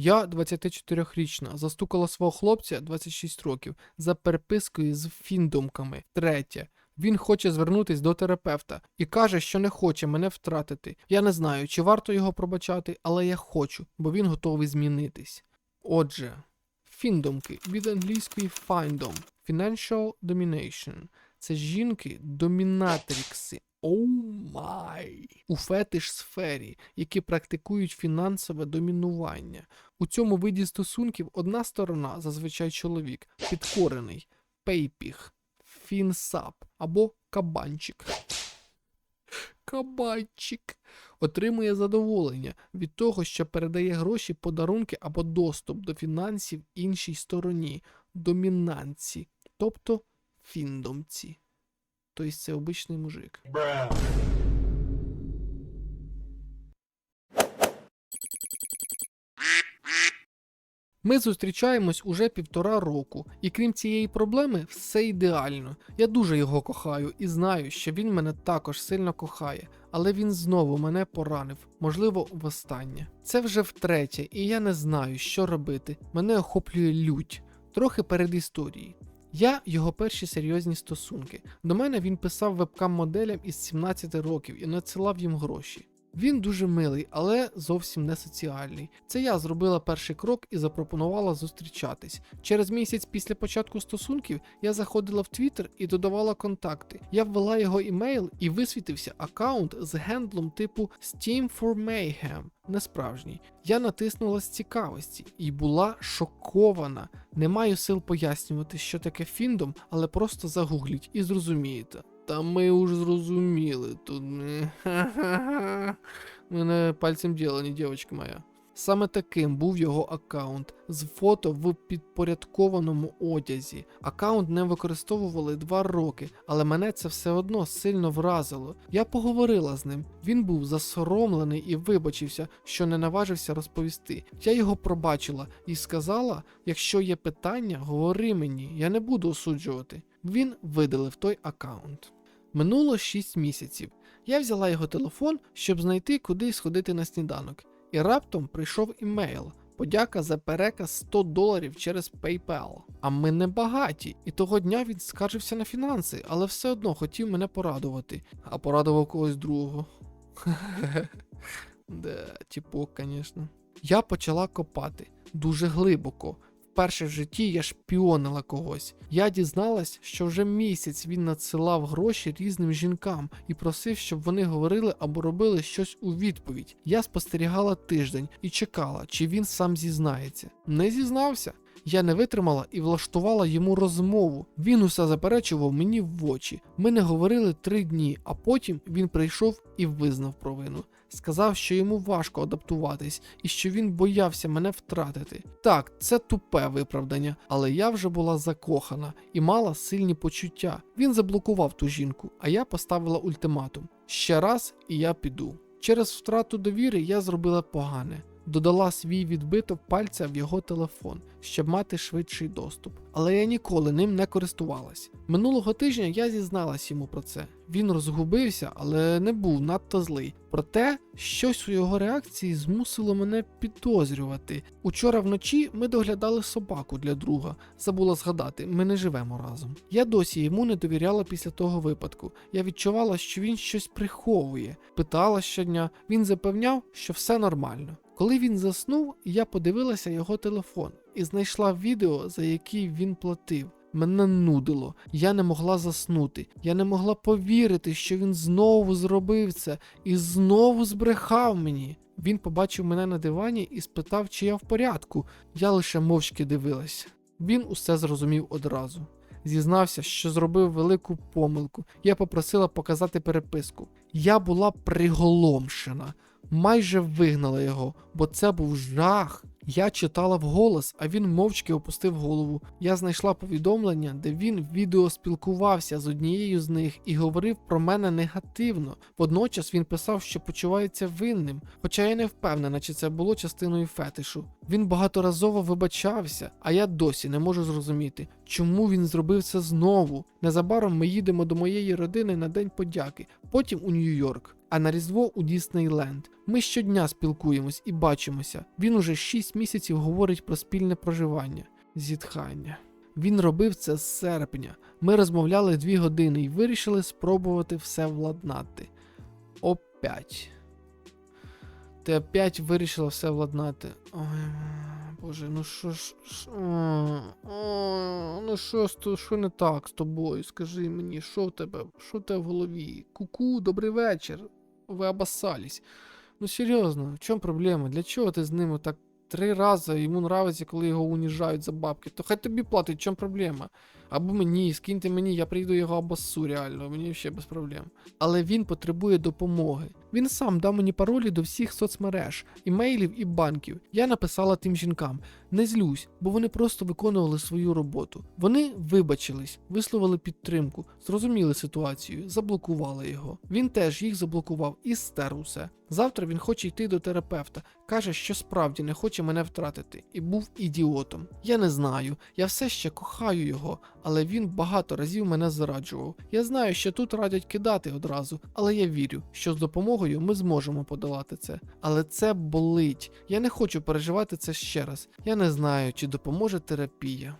Я, 24-річна, застукала свого хлопця 26 років за перепискою з фіндомками. Третє. Він хоче звернутись до терапевта і каже, що не хоче мене втратити. Я не знаю, чи варто його пробачати, але я хочу, бо він готовий змінитись. Отже, фіндомки від англійської findom – financial domination. Це жінки Оу май! У фетиш сфері, які практикують фінансове домінування. У цьому виді стосунків одна сторона, зазвичай чоловік, підкорений, пейпіг, фінсап або кабанчик. Кабанчик отримує задоволення від того, що передає гроші, подарунки або доступ до фінансів іншій стороні, домінанці, тобто фіндомці. Тобто це обичний мужик. Ми зустрічаємось уже півтора року, і крім цієї проблеми, все ідеально. Я дуже його кохаю і знаю, що він мене також сильно кохає, але він знову мене поранив, можливо, востаннє. Це вже втретє, і я не знаю, що робити. Мене охоплює лють. Трохи перед історією. Я його перші серйозні стосунки. До мене він писав вебкам-моделям із 17 років і надсилав їм гроші. Він дуже милий, але зовсім не соціальний. Це я зробила перший крок і запропонувала зустрічатись. Через місяць після початку стосунків я заходила в Твіттер і додавала контакти. Я ввела його імейл і висвітився аккаунт з гендлом типу Steam for Mayhem. Несправжній. Я натиснула з цікавості і була шокована. Не маю сил пояснювати, що таке фіндом, але просто загугліть і зрозумієте. Та ми уж зрозуміли тут. Мене пальцем ділані, дівчинка моя. Саме таким був його аккаунт з фото в підпорядкованому одязі. Аккаунт не використовували два роки, але мене це все одно сильно вразило. Я поговорила з ним. Він був засоромлений і вибачився, що не наважився розповісти. Я його пробачила і сказала: якщо є питання, говори мені, я не буду осуджувати. Він видалив той аккаунт. Минуло 6 місяців. Я взяла його телефон, щоб знайти, куди сходити на сніданок. І раптом прийшов імейл. Подяка за переказ 100 доларів через PayPal. А ми не багаті, і того дня він скаржився на фінанси, але все одно хотів мене порадувати, а порадував когось другого. Да, тіпок, звісно. Я почала копати дуже глибоко. Вперше в житті я шпіонила когось. Я дізналась, що вже місяць він надсилав гроші різним жінкам і просив, щоб вони говорили або робили щось у відповідь. Я спостерігала тиждень і чекала, чи він сам зізнається. Не зізнався. Я не витримала і влаштувала йому розмову. Він усе заперечував мені в очі. Ми не говорили три дні, а потім він прийшов і визнав провину. Сказав, що йому важко адаптуватись і що він боявся мене втратити. Так, це тупе виправдання, але я вже була закохана і мала сильні почуття. Він заблокував ту жінку, а я поставила ультиматум: ще раз і я піду. Через втрату довіри я зробила погане. Додала свій відбиток пальця в його телефон, щоб мати швидший доступ. Але я ніколи ним не користувалась. Минулого тижня я зізналась йому про це. Він розгубився, але не був надто злий. Проте щось у його реакції змусило мене підозрювати. Учора вночі ми доглядали собаку для друга. Забула згадати, ми не живемо разом. Я досі йому не довіряла після того випадку. Я відчувала, що він щось приховує. Питала щодня, він запевняв, що все нормально. Коли він заснув, я подивилася його телефон і знайшла відео, за який він платив. Мене нудило, я не могла заснути. Я не могла повірити, що він знову зробив це і знову збрехав мені. Він побачив мене на дивані і спитав, чи я в порядку. Я лише мовчки дивилася. Він усе зрозумів одразу. Зізнався, що зробив велику помилку. Я попросила показати переписку. Я була приголомшена, майже вигнала його, бо це був жах. Я читала вголос, а він мовчки опустив голову. Я знайшла повідомлення, де він відео спілкувався з однією з них і говорив про мене негативно. Водночас він писав, що почувається винним, хоча я не впевнена, чи це було частиною фетишу. Він багаторазово вибачався, а я досі не можу зрозуміти, чому він зробив це знову. Незабаром ми їдемо до моєї родини на День подяки, потім у Нью-Йорк. А на Різдво у Діснейленд. Ми щодня спілкуємось і бачимося. Він уже 6 місяців говорить про спільне проживання, зітхання. Він робив це з серпня. Ми розмовляли дві години і вирішили спробувати все владнати. Опять. Ти опять вирішила все владнати. Ой, боже, ну що ж. ж- о, о, Ну що ж що не так з тобою? Скажи мені, що в тебе? Що в тебе в голові? Куку, добрий вечір. Ви обоссались. Ну серйозно, в чому проблема? Для чого ти з ними так три рази йому нравиться, коли його уніжають за бабки? То хай тобі платить, в чому проблема? Або мені, скиньте мені, я прийду його обоссу, реально, мені ще без проблем. Але він потребує допомоги. Він сам дав мені паролі до всіх соцмереж, імейлів і банків. Я написала тим жінкам: не злюсь, бо вони просто виконували свою роботу. Вони вибачились, висловили підтримку, зрозуміли ситуацію, заблокували його. Він теж їх заблокував і стер усе. Завтра він хоче йти до терапевта, каже, що справді не хоче мене втратити, і був ідіотом. Я не знаю, я все ще кохаю його, але він багато разів мене зраджував. Я знаю, що тут радять кидати одразу, але я вірю, що з допомогою ми зможемо подолати це. Але це болить. Я не хочу переживати це ще раз. Я не знаю, чи допоможе терапія.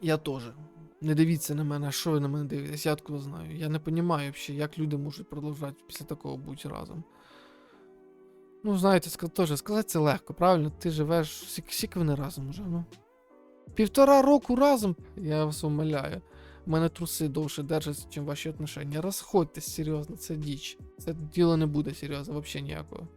Я теж. Не дивіться на мене, що ви на мене дивитесь, я откуда знаю. Я не розумію як люди можуть продовжувати після такого бути разом. Ну, знаєте, теж сказати це легко, правильно? Ти живеш, скільки не разом уже, ну. Півтора року разом, я вас умоляю. У мене труси довше держаться, ніж ваші отношення. Розходьтесь серйозно, це діч. Це діло не буде серйозно, взагалі ніякого.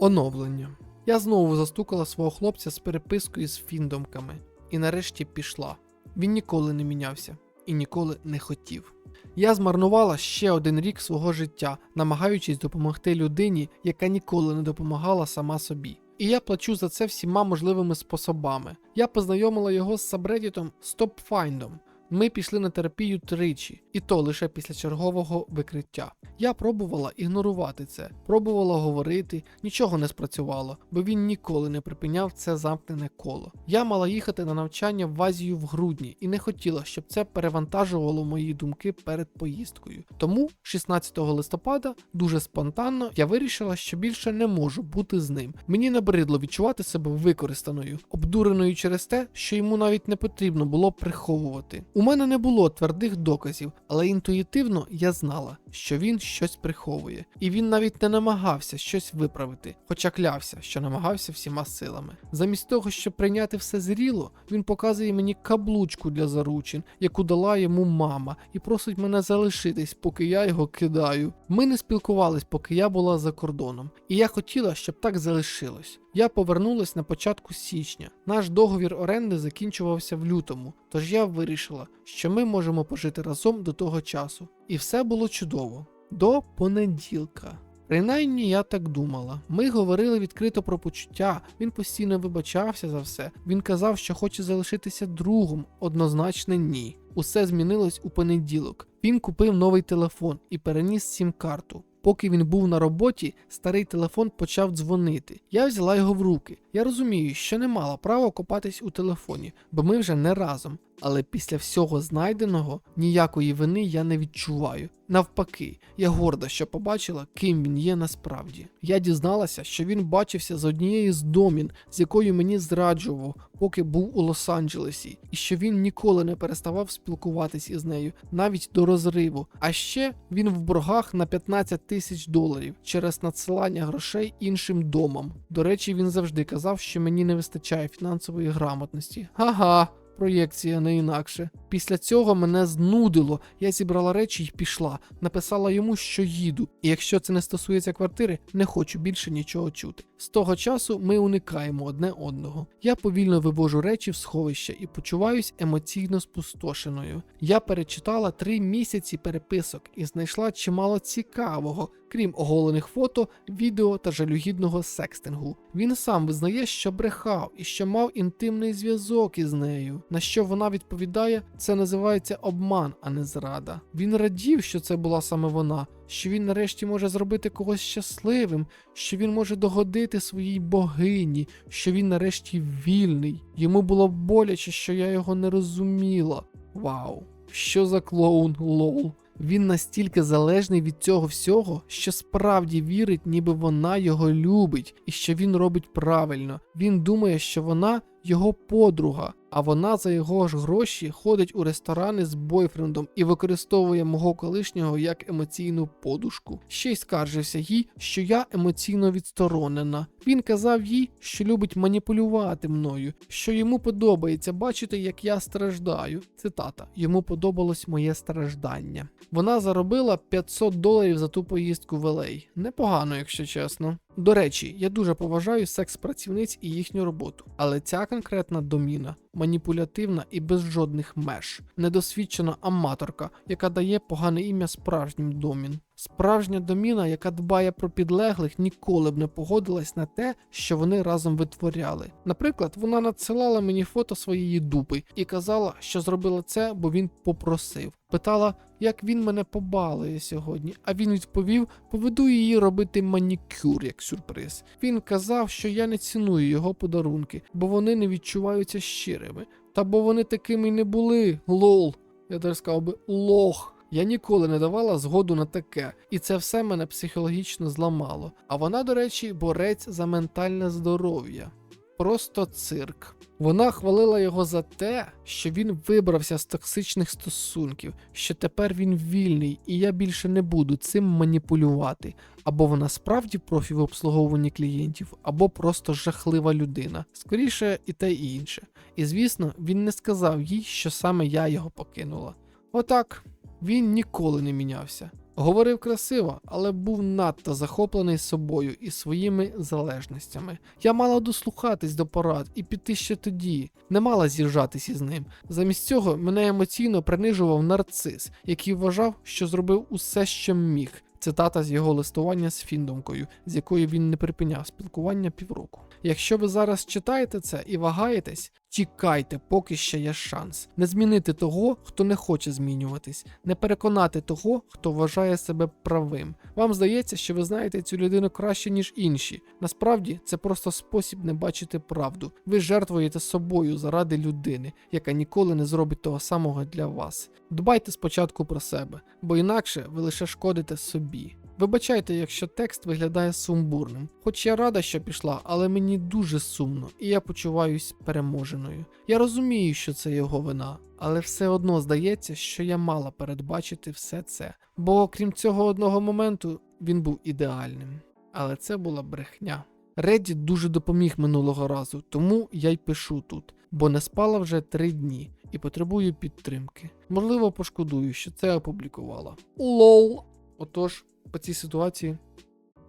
Оновлення. Я знову застукала свого хлопця з перепискою з фіндомками. І нарешті пішла. Він ніколи не мінявся і ніколи не хотів. Я змарнувала ще один рік свого життя, намагаючись допомогти людині, яка ніколи не допомагала сама собі. І я плачу за це всіма можливими способами. Я познайомила його з сабредітом StopFindом. Ми пішли на терапію тричі, і то лише після чергового викриття. Я пробувала ігнорувати це, пробувала говорити, нічого не спрацювало, бо він ніколи не припиняв це замкнене коло. Я мала їхати на навчання в Азію в грудні і не хотіла, щоб це перевантажувало мої думки перед поїздкою. Тому 16 листопада, дуже спонтанно, я вирішила, що більше не можу бути з ним. Мені набридло відчувати себе використаною, обдуреною через те, що йому навіть не потрібно було приховувати. У мене не було твердих доказів, але інтуїтивно я знала, що він щось приховує, і він навіть не намагався щось виправити, хоча клявся, що намагався всіма силами. Замість того, щоб прийняти все зріло, він показує мені каблучку для заручин, яку дала йому мама, і просить мене залишитись, поки я його кидаю. Ми не спілкувались, поки я була за кордоном, і я хотіла, щоб так залишилось. Я повернулась на початку січня. Наш договір оренди закінчувався в лютому, тож я вирішила, що ми можемо пожити разом до того часу. І все було чудово. До понеділка. Принаймні я так думала. Ми говорили відкрито про почуття, він постійно вибачався за все. Він казав, що хоче залишитися другом, однозначно ні. Усе змінилось у понеділок. Він купив новий телефон і переніс сім-карту. Поки він був на роботі, старий телефон почав дзвонити. Я взяла його в руки. Я розумію, що не мала права копатись у телефоні, бо ми вже не разом. Але після всього знайденого ніякої вини я не відчуваю. Навпаки, я горда, що побачила, ким він є насправді. Я дізналася, що він бачився з однією з домін, з якою мені зраджував, поки був у Лос-Анджелесі, і що він ніколи не переставав спілкуватись із нею, навіть до розриву. А ще він в боргах на 15 тисяч доларів через надсилання грошей іншим домам. До речі, він завжди казав, що мені не вистачає фінансової грамотності. Ага. Проєкція не інакше. Після цього мене знудило. Я зібрала речі й пішла. Написала йому, що їду. І якщо це не стосується квартири, не хочу більше нічого чути. З того часу ми уникаємо одне одного. Я повільно вивожу речі в сховище і почуваюсь емоційно спустошеною. Я перечитала три місяці переписок і знайшла чимало цікавого, крім оголених фото, відео та жалюгідного секстингу. Він сам визнає, що брехав і що мав інтимний зв'язок із нею. На що вона відповідає, це називається обман, а не зрада. Він радів, що це була саме вона, що він нарешті може зробити когось щасливим, що він може догодити своїй богині, що він нарешті вільний. Йому було боляче, що я його не розуміла. Вау, що за клоун лол. Він настільки залежний від цього всього, що справді вірить, ніби вона його любить і що він робить правильно. Він думає, що вона його подруга, а вона за його ж гроші ходить у ресторани з бойфрендом і використовує мого колишнього як емоційну подушку. Ще й скаржився їй, що я емоційно відсторонена. Він казав їй, що любить маніпулювати мною, що йому подобається бачити, як я страждаю. Цитата: йому подобалось моє страждання. Вона заробила 500 доларів за ту поїздку в LA. Непогано, якщо чесно. До речі, я дуже поважаю секс-працівниць і їхню роботу, але ця конкретна доміна маніпулятивна і без жодних меж, недосвідчена аматорка, яка дає погане ім'я справжнім домін. Справжня доміна, яка дбає про підлеглих, ніколи б не погодилась на те, що вони разом витворяли. Наприклад, вона надсилала мені фото своєї дупи і казала, що зробила це, бо він попросив. Питала, як він мене побалує сьогодні, а він відповів: поведу її робити манікюр як сюрприз. Він казав, що я не ціную його подарунки, бо вони не відчуваються щирими. Та бо вони такими й не були. Лол. Я теж сказав би лох. Я ніколи не давала згоду на таке, і це все мене психологічно зламало. А вона, до речі, борець за ментальне здоров'я. Просто цирк. Вона хвалила його за те, що він вибрався з токсичних стосунків, що тепер він вільний, і я більше не буду цим маніпулювати. Або вона справді профі в обслуговуванні клієнтів, або просто жахлива людина. Скоріше і те і інше. І звісно, він не сказав їй, що саме я його покинула. Отак. Він ніколи не мінявся. Говорив красиво, але був надто захоплений собою і своїми залежностями. Я мала дослухатись до порад і піти ще тоді, не мала з'їжджатись із ним. Замість цього мене емоційно принижував нарцис, який вважав, що зробив усе, що міг. Цитата з його листування з фіндомкою, з якою він не припиняв спілкування півроку. Якщо ви зараз читаєте це і вагаєтесь, тікайте, поки ще є шанс. Не змінити того, хто не хоче змінюватись, не переконати того, хто вважає себе правим. Вам здається, що ви знаєте цю людину краще, ніж інші. Насправді це просто спосіб не бачити правду. Ви жертвуєте собою заради людини, яка ніколи не зробить того самого для вас. Дбайте спочатку про себе, бо інакше ви лише шкодите собі. Вибачайте, якщо текст виглядає сумбурним. Хоч я рада, що пішла, але мені дуже сумно, і я почуваюсь переможеною. Я розумію, що це його вина, але все одно здається, що я мала передбачити все це. Бо крім цього одного моменту, він був ідеальним. Але це була брехня. Reddit дуже допоміг минулого разу, тому я й пишу тут, бо не спала вже три дні і потребую підтримки. Можливо, пошкодую, що це опублікувала. Лол. Отож, по цій ситуації,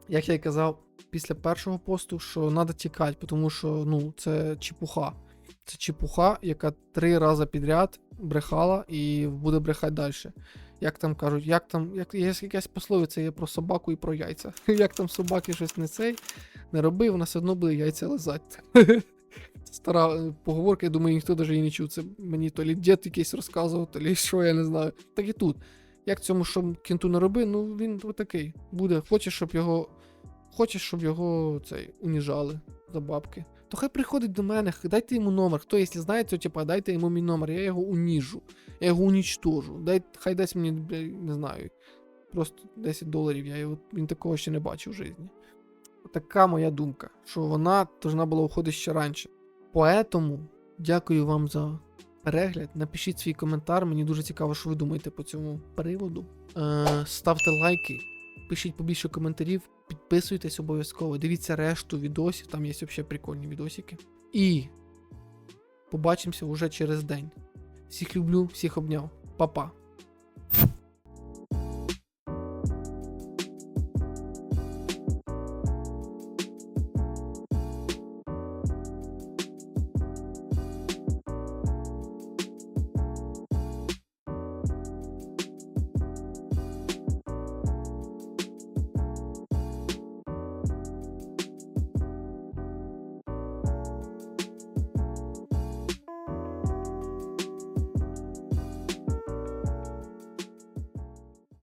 як я й казав після першого посту, що треба тікати, тому що ну, це чепуха. Це чепуха, яка три рази підряд брехала і буде брехати далі. Як там кажуть, як там, як є якась пословиця є про собаку і про яйця. Як там собаки щось не цей не роби, вона все одно буде яйця лизати. Стара е, поговорка, я думаю, ніхто навіть її не чув. Це мені то лі дід якийсь розказував, то лі що, я не знаю. Так і тут. Як цьому що кінту не роби, ну він отакий. Буде. Хоче, щоб його. Хоче, щоб його цей уніжали за бабки. То хай приходить до мене, дайте йому номер. Хто, якщо знає, то типа дайте йому мій номер, я його уніжу. Я його унічтожу. Дай, хай дасть мені, не знаю, просто 10 доларів. Я його, він такого ще не бачив в житті. Така моя думка, що вона повинна була уходити ще раніше. Поэтому дякую вам за перегляд. Напишіть свій коментар. Мені дуже цікаво, що ви думаєте по цьому приводу. Е, ставте лайки, пишіть побільше коментарів, підписуйтесь обов'язково. Дивіться решту відосів, там є взагалі прикольні відосики. І побачимося уже через день. Всіх люблю, всіх обняв. Па-па.